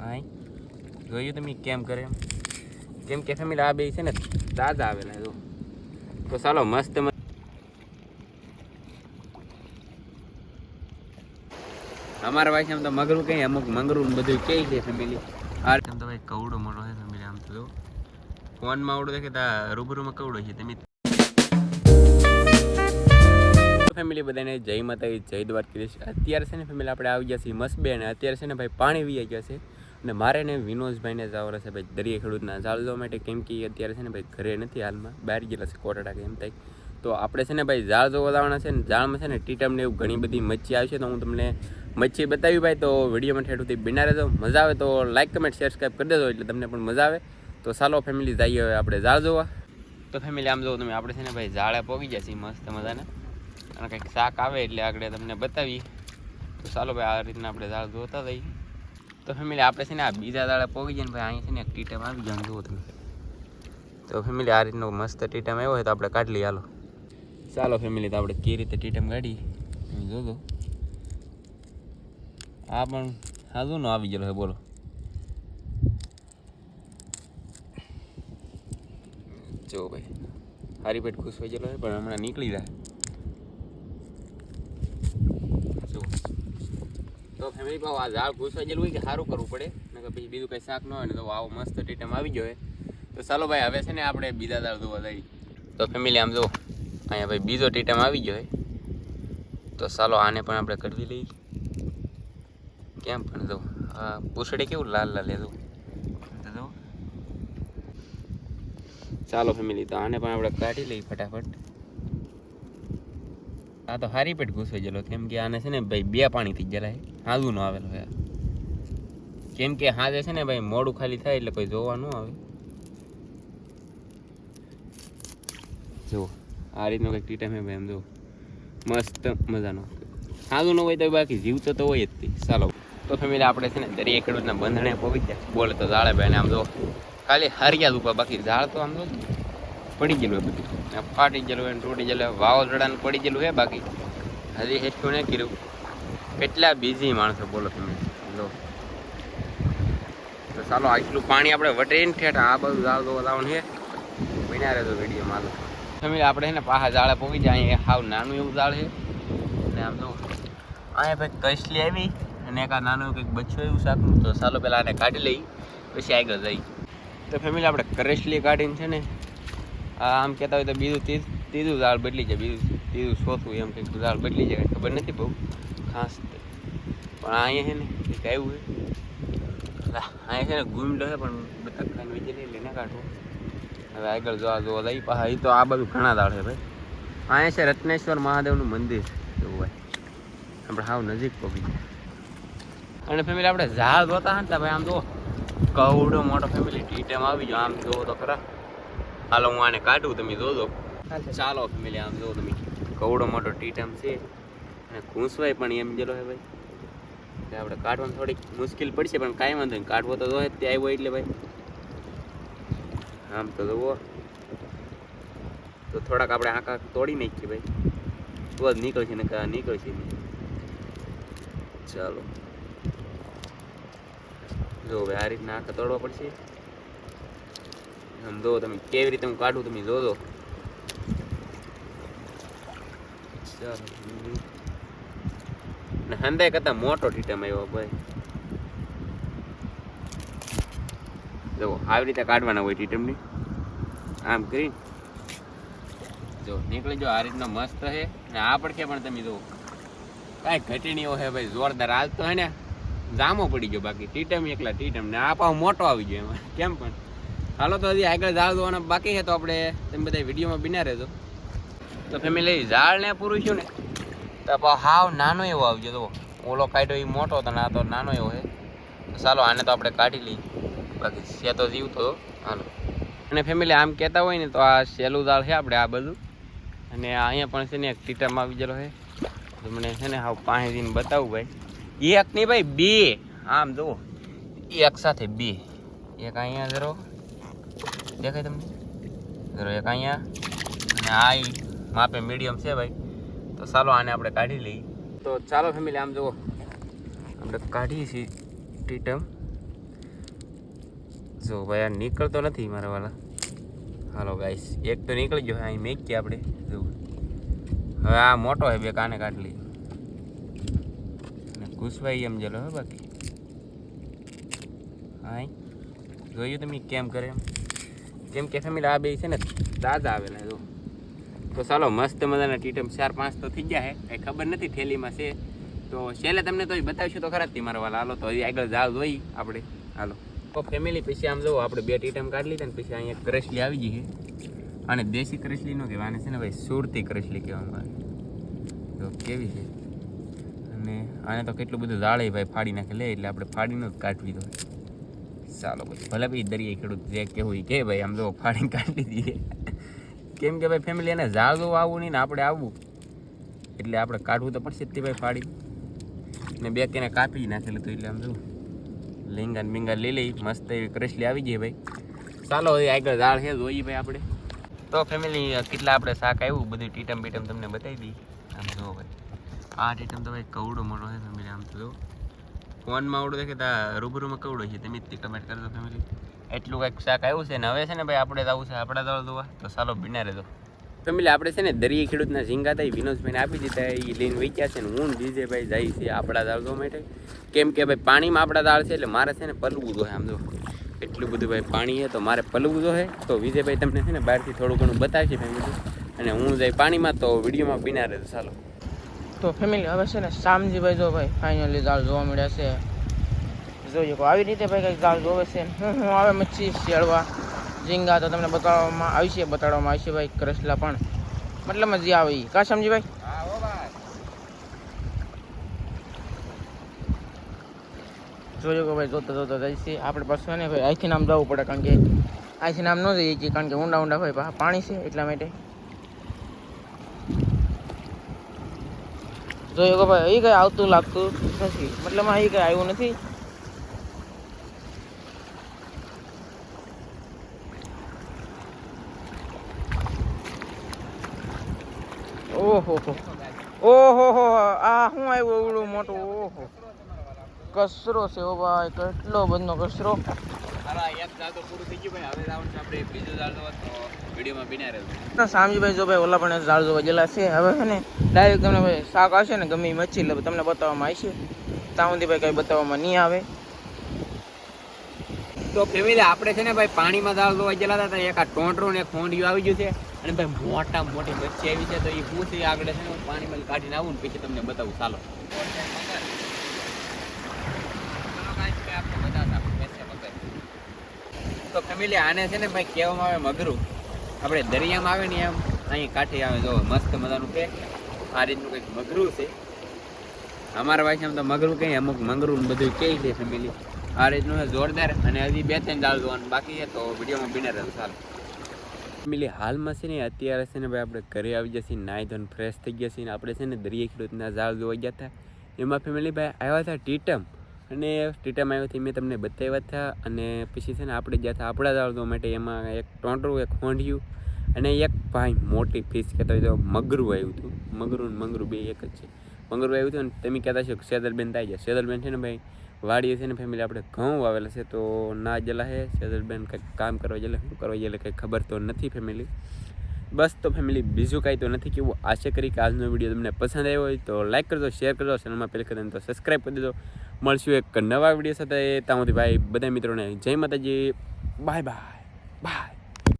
હાય જોયું તમે કેમ કરે એમ? કેમ કે ફેમિલી આ બે છે ને, તાજા આવેલા જો. તો ચાલો, મસ્ત મસ્ત અમારા ભાઈ આમ તો મગરું કઈ, અમુક મગરું બધું કે છે ફેમિલી આમ તો ભાઈ કવડો મોટો છે ફેમિલી આમ તો ફોનમાં આવડો દેખે તા રૂબરૂમાં કવડો છે, તમે ફેમિલી બધાને જય માતા જય દ્વારકાધીશ. અત્યારે છે ને ફેમિલી આપણે આવી ગયા છીએ મસ્બે અને અત્યારે છે ને ભાઈ પાણી વી ગયા છે. અને મારે ને વિનોદભાઈને જવાનું છે, ભાઈ દરિયા ખેડૂતના. જોવા માટે કેમ કે અત્યારે છે ને ભાઈ ઘરે નથી હાલમાં, બહાર ગયેલા છે કોટાડા કે એમ થાય. તો આપણે છે ને ભાઈ ઝાડ જોવા જવાના છે ને ઝાડમાં છે ને ટીટમ ને એવું ઘણી બધી મચ્છી આવશે તો હું તમને મચ્છી બતાવી ભાઈ. તો વિડીયોમાં ઠેઠુંથી બિના રહેજો. મજા આવે તો લાઈક કમેન્ટ સબસ્ક્રાઈબ કરી દેજો એટલે તમને પણ મજા આવે. તો ચાલો ફેમિલી જઈએ હવે આપણે ઝાડ જોવા. તો ફેમિલી આમ જોવો તમે, આપણે છે ને ભાઈ ઝાડે પોગી જશે મસ્ત મજાને. અને કંઈક શાક આવે એટલે આગળ તમને બતાવીએ. તો ચાલો ભાઈ આ રીતના આપણે ઝાડ જોતા જઈએ તો ફેમિલી આપણે છે ને આ બીજા દાડે પોગી જાય ને ભાઈ અહીં છે ને એક ટીટમ આવી જાય જુઓ તમે. તો ફેમિલી આ રીતનો મસ્ત ટીટમ આવ્યો હોય તો આપણે કાઢી લઈએ, હાલો. ચાલો ફેમિલી તો આપણે કઈ રીતે ટીટમ કાઢી? તમે જોજો. આ પણ હાજુ નો આવી ગયેલો છે, બોલો. જો ભાઈ, હારી પેટ ખુશ થઈ ગયેલો છે, પણ હમણાં નીકળી જાય. તો ફેમિલી ભાવ આ ઝાડ ઘૂસવા જેલું હોય કે સારું કરવું પડે. ને કે પછી બીજું કંઈ શાક ન હોય ને તો આવો મસ્ત ટીટમ આવી જાય તો ચાલો ભાઈ, હવે છે ને આપણે બીજા દાળ ધોવા જઈએ. તો ફેમિલી આમ જો અહીંયા ભાઈ બીજો ટીટમ આવી હોય. તો ચાલો આને પણ આપણે કઢવી લઈએ. કેમ પણ જો આ પૂછડે કેવું લાલ લાલ લેજો ચાલો ફેમિલી તો આને પણ આપણે કાઢી લઈએ ફટાફટ. આ તો હારી પેટ ઘૂસવાઈ ગયેલો. કેમ કે આને છે ને ભાઈ બે પાણીથી છે. હાજુ નો આવેલો યાર કેમ કે હાજે છે ને ભાઈ મોડું ખાલી થાય એટલે કોઈ જોવા ન આવે. જુઓ, આ રીતનો કંઈક ટી ટાઈમ ભાઈ એમ જો મસ્ત મજાનો. હાજુ ન હોય તો બાકી જીવતો તો હોય જ ચાલો. તો ફેમિલી આપણે છે ને દરિયા ખેડૂતના બંધણે પહોંચી ગયા. બોલે તો ઝાડે ભાઈ આમ જો ખાલી હરિયાદ ઉપર બાકી ઝાડ તો આમ જો પડી ગયેલું હોય બધું. ફાટી ગયેલું ને તૂટી ગયેલું વાવાઝોડાને પડી ગયેલું હે બાકી. હજી હેઠું નહીં કર્યું. કેટલા બિઝી માણસો બોલો તમે. લો. તો ચાલો, આટલું પાણી આપણે વટેન ઠેઠ આ બધું ઝાડ તો લાવવાનું છે. બન્યા રહેતો વીડિયો માલ ફેમિલી આપણે છે ને પાછા ઝાડે પહોંચી જાય, અહીંયા હાવ નાનું એવું ઝાડ છે. અને આમ તો અહીંયા ભાઈ કસલી આવી અને એક આ નાનું કંઈક બચ્ચું એવું શાકનું. તો ચાલો પહેલાં આને કાઢી લઈ પછી આગળ જઈ તો ફેમિલી આપણે કરેશલી કાઢીને છે ને આમ કહેતા હોય તો બીજું ત્રીજ ત્રીજું ઝાડ બદલી જાય, બીજું ત્રીજું ચોથું એમ કંઈક ઝાડ બદલી જાય, ખબર નથી બહુ ખાસ પણ અહીંયા છે ને કંઈક આવ્યું છે. અહીંયા છે ને ગુમડો છે, પણ બધા ખાઈને વિચારી લઈને ના કાઢવું હવે આગળ જોવા જોવા લઈ પાછા એ તો આ બધું ઘણા દાળ છે ભાઈ. અહીંયા છે રત્નેશ્વર મહાદેવનું મંદિર, એવું હોય. આપણે હાવ નજીક પહોંચી જાય અને ફેમિલી આપણે ઝાડ જોતા હતા ભાઈ આમ જો કવડો મોટો ફેમિલી ટીટેમ આવી ગયો. આમ જોવો તો ખરા. હાલો હું આને કાઢું તમે જોજો. ચાલો ફેમિલી આમ જોવો તમે. કવડો મોટો ટીટેમ છે. અને ઘૂંસવાય પણ એમ ગયેલો હે ભાઈ. એટલે આપણે કાઢવાનું થોડીક મુશ્કેલ પડશે પણ કાંઈ વાંધો નહીં. કાઢવો તો જોઈએ તે આવ્યો એટલે ભાઈ. આમ તો જુઓ. તો થોડાક આપણે આંખ તોડી નાખીએ ભાઈ. તો જ નીકળશે ને કાં નીકળશે ચાલો. જો ભાઈ આ રીતના આંખા તોડવા પડશે. આમ જો તમે કેવી રીતે હું કાઢું તમે જોજો. ને હંદાય કરતા મોટો ટીટમ આવ્યો ભાઈ. જો, આવી રીતે કાઢવાના હોય ટીટમની. આમ કરી જો, નીકળી જો આ રીતનો મસ્ત છે. ને આ પડખે પણ તમે જો કાંઈ ઘટીણીઓ છે ભાઈ, જોરદાર આજ તો હે ને. જામો પડી ગયો બાકી, ટીટમ એકલા ટીટમ. ને આ પાવ મોટો આવી ગયો એમાં. કેમ પણ? હાલો તો હજી આગળ ઝાડ જોવાના બાકી છે તો આપણે તમે બધા વિડીયોમાં બિના રહેજો. તો ફેમિલી ઝાડ ને પૂરું છું ને? તો હાવ નાનો એવો આવજો તો ઓલો કાઢ્યો એ મોટો હતો ને આ તો નાનો એવો છે. ચાલો, આને તો આપણે કાઢી લઈએ. બાકી છે તો જીવ તો હાલો. અને ફેમિલી આમ કહેતા હોય ને, તો આ સહેલું ઝાડ છે આપણે આ બધું અને અહીંયા પણ છે ને એક ટીટામાં આવી ગયેલો છે. તમને મને છે ને હાવ પાણી દઈને બતાવું ભાઈ. એક નહીં ભાઈ, બે. આમ જુઓ. એક સાથે બે. એક અહીંયા જરો દેખાય તમને? જરો એક અહીંયા. અને આ માપે મીડિયમ છે ભાઈ. તો ચાલો આને આપણે કાઢી લઈએ. તો ચાલો ફેમિલી આમ જુઓ. આપણે કાઢીએ છીએ ટીટમ જો ભાઈ, આ નીકળતો નથી મારા વાલા. હાલો ગાઈસ એક તો નીકળી ગયો અહીં મેકીએ આપણે. જોવું હવે આ મોટો હે બે કાને કાઢલી અને ઘૂસવાઈ એમ જેલો હે, બાકી. હા જોયું તમે કેમ કરે એમ? કેમ કે ફેમિલી આ બે છે ને દાદા આવેલા જો. તો ચાલો, મસ્ત મજાના ટીટમ ચાર પાંચ તો થઈ ગયા હે. કંઈ ખબર નથી થેલીમાં છે. તો છેલ્લે તમને તો બતાવીશું તો ખરા જ મારા વાલા. હાલો, તો હજી આગળ જાવ જોઈ આપણે. હાલો. તો ફેમિલી પછી આમ જુઓ આપણે બે ટીટમ કાઢી લીધા ને પછી અહીંયા ક્રશલી આવી ગઈ અને દેશી કરસલી નો કહેવાય છે ને ભાઈ સુરતી ક્રશલી કહેવામાં આવે. તો કેવી છે? અને આને તો કેટલું બધું જાળે ભાઈ ફાડી નાખે. લે, એટલે આપણે ફાડીને જ કાઢવી તો. ચાલો ભાઈ ભલે ભાઈ દરિયે ખેડૂત જે કેવું હોય કે ભાઈ, આમ જો ફાડી કાઢી દઈએ. કેમ કે ભાઈ ફેમિલી એને ઝાડવું આવવું નહીં ને આપણે આવવું. એટલે આપણે કાઢવું તો પડશે જ ભાઈ ફાડી. ને બે કેને કાપી નાખેલું તો એટલે આમ જો લેંગા ને બિંગા લઈ લઈ, મસ્ત એવી ક્રશલી આવી ગઈ ભાઈ. ચાલો હવે આગળ ઝાડ છે, જોઈએ ભાઈ આપણે. તો ફેમિલી કેટલા આપણે શાક આવ્યું બધું ટીટમ બીટમ તમને બતાવી દઈએ આમ જુઓ ભાઈ. આ ટીટમ તો ભાઈ કવડો મોટો છે ફેમિલી આમ તો જો. ફોનમાં આવડું દેખે તા રૂબરૂમાં કવડો છે તમે જ કમેન્ટ કરજો ફેમિલી એટલું કંઈક શાક આવ્યું છે ને હવે છે ને ભાઈ આપણે આવું છે, આપણા દળ દોવા. તો સારો બિના રહેતો ફેમિલી આપણે છે ને દરિયા ખેડૂતના ઝીંગા થાય વિનોદભાઈને આપી દીધા, એ લઈને વેચ્યા છે ને હું જીજે ભાઈ જાય છે આપણા દાળ દો માટે. કેમ કે ભાઈ પાણીમાં આપણા દાળ છે એટલે મારે છે ને પલવું જોઈએ, આમ જો. એટલું બધું ભાઈ પાણી છે તો મારે પલવું જોઈએ. તો વિજયભાઈ તમને છે ને બહારથી થોડું ઘણું બતાવશે ફેમિલી અને હું જાય પાણીમાં તો વિડીયોમાં બિના રહેતો ચાલો. તો ફેમિલી હવે છે ને શામજીભાઈ જો ભાઈ ફાઇનલી દાળ જોવા મળ્યા છે. જોઈએ આવી રીતે ભાઈ કંઈક દાળ જોવે છે. હું હું આવે મચ્છી શેળવા ઝીંગા તો તમને બતાવવામાં આવશે બતાડવામાં આવી છે ભાઈ કરસલા પણ. મતલબ જે આવે એ કા સમજી ભાઈ. જોજો કે ભાઈ જોતા જોતા જાય છે. આપણે પાછું ને ભાઈ અહીંથી નામ જવું પડે કારણ કે અહીંથી નામ ન જઈએ છીએ કારણ કે ઊંડા ઊંડા ભાઈ પાણી છે એટલા માટે. જોયું કે ભાઈ અહીં કઈ આવતું લાગતું નથી. મતલબ અહીં કઈ આવ્યું નથી. ઓહો ઓહો, હો આ શું આવ્યું એવડું મોટું? ઓહો. કચરો છે ઓ ભાઈ, કેટલો બધો કચરો. તો છે આપણે બીજું દાળ તો વિડીયોમાં બિના રહેજો. તો સામજીભાઈ જો ભાઈ ઓલા પણ ઝાડ જોવા ગયેલા છે. હવે છે ને ડાયરેક્ટ તમને ભાઈ શાક આવશે ને ગમે મચ્છી એટલે તમને બતાવવામાં આવશે. ત્યાં સુધી ભાઈ કઈ બતાવવામાં નહીં આવે. તો ફેમિલી આપણે છે ને ભાઈ પાણીમાં દાળ ધોવા ગયેલા હતા એક આ ટોંટરો ને એક ફોંડિયું આવી ગયું છે. અને ભાઈ મોટા મોટી મચ્છી આવી છે તો એ છે આગળ છે ને હું પાણીમાં કાઢીને આવું ને પછી તમને બતાવું. ચાલો. તો ફેમિલી આને છે ને ભાઈ કહેવામાં આવે મગરું. આપણે દરિયામાં આવે ને એમ અહીં કાંઠે આવે. જો મસ્ત મજાનું કે આ રીતનું કંઈક મગરું છે. અમારા ભાષામાં તો મગરું કંઈ, અમુક મગરું બધું કહે છે ફેમિલી આ રીતનું જોરદાર અને હજી બે ત્રણ દાળ જોવાનું બાકી છે, તો વિડીયોમાં બીને રહેજો ચાલો. ફેમિલી હાલમાં છે ને અત્યારે છે ને ભાઈ આપણે ઘરે આવી જશે, નાહી ધોઈને ફ્રેશ થઈ ગયા છીએ ને આપણે છે ને દરિયા ખેડૂતના ઝાડ જોવા ગયા હતા. એમાં ફેમિલી ભાઈ આવ્યા હતા ટીટમ. અને ટીટામાં આવ્યો હતી મેં તમને બતાવ્યા હતા અને પછી છે ને આપણે જ્યાં આપણા ઝાડ માટે એમાં એક ટોંટરું, એક હોંડિયું અને એક ભાઈ મોટી ફીસ કહેતા હોય તો મગરું આવ્યું હતું. મગરું ને મંગરું બે એક જ છે. મગરું આવ્યું હતું ને તમે કહેતા છો કે સેદલબેન થાય જાય સેદલબેન છે ને ભાઈ, વાડીએ છે ને ફેમિલી આપણે ઘઉં વાવેલા છે તો ના જલા છે સેદલબેન કંઈક કામ કરવા જલે, શું કરવા જલે કંઈ ખબર તો નથી ફેમિલી બસ તો ફેમિલી બીજું કાંઈ તો નથી કેવું. આશા કરી કે આજનો વીડિયો તમને પસંદ આવ્યો હોય તો લાઈક કરજો શેર કરજો ચેનલમાં પહેલાં કરીને તો સબસ્ક્રાઈબ કરી દેજો. મળશું એક નવા વીડિયો સાથે. ત્યાં સુધી ભાઈ બધા મિત્રોને જય માતાજી. Bye bye. બાય.